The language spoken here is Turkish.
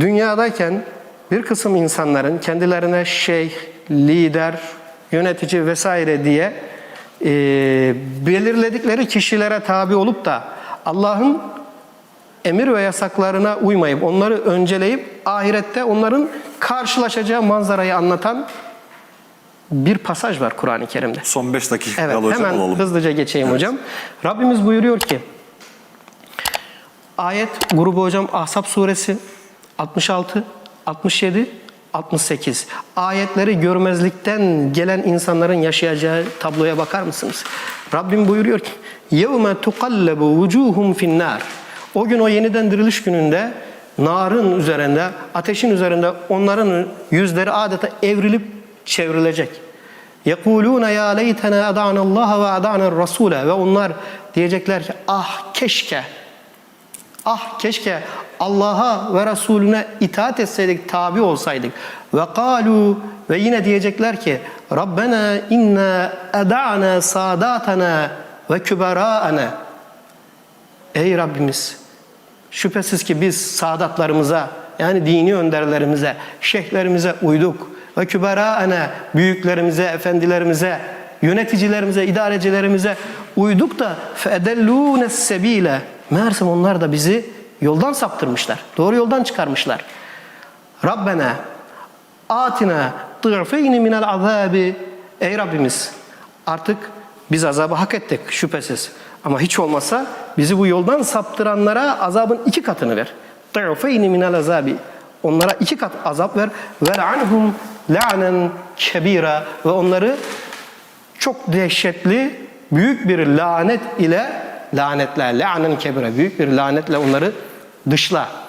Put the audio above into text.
dünyadayken bir kısım insanların kendilerine şeyh, lider, yönetici vesaire diye e, belirledikleri kişilere tabi olup da Allah'ın emir ve yasaklarına uymayıp onları önceleyip ahirette onların karşılaşacağı manzarayı anlatan bir pasaj var Kur'an-ı Kerim'de. Son 5 dakika Evet hocam hemen olalım. hızlıca geçeyim hocam. Rabbimiz buyuruyor ki ayet grubu hocam Ahzab suresi 66, 67, 68. Ayetleri görmezlikten gelen insanların yaşayacağı tabloya bakar mısınız? Rabbim buyuruyor ki يَوْمَ تُقَلَّبُ وُجُوهُمْ فِي النَّارِ O gün o yeniden diriliş gününde narın üzerinde, ateşin üzerinde onların yüzleri adeta evrilip çevrilecek. يَقُولُونَ يَا لَيْتَنَا اَدَعْنَ اللّٰهَ وَاَدَعْنَ الرَّسُولَ Ve onlar diyecekler ki ah keşke Ah keşke Allah'a ve Resulüne itaat etseydik, tabi olsaydık. Ve kalu ve yine diyecekler ki Rabbena inna eda'na sadatana ve kübera'ana. Ey Rabbimiz şüphesiz ki biz sadatlarımıza yani dini önderlerimize, şeyhlerimize uyduk ve kübera'ana büyüklerimize, efendilerimize, yöneticilerimize, idarecilerimize uyduk da fedellûne sebile Meğersem onlar da bizi yoldan saptırmışlar. Doğru yoldan çıkarmışlar. Rabbena atina dı'feyni minel azabi Ey Rabbimiz artık biz azabı hak ettik şüphesiz. Ama hiç olmasa bizi bu yoldan saptıranlara azabın iki katını ver. Dı'feyni minel azabi Onlara iki kat azap ver. Ve anhum la'nen kebira ve onları çok dehşetli büyük bir lanet ile lanetle, la'nen kebire büyük bir lanetle onları dışla.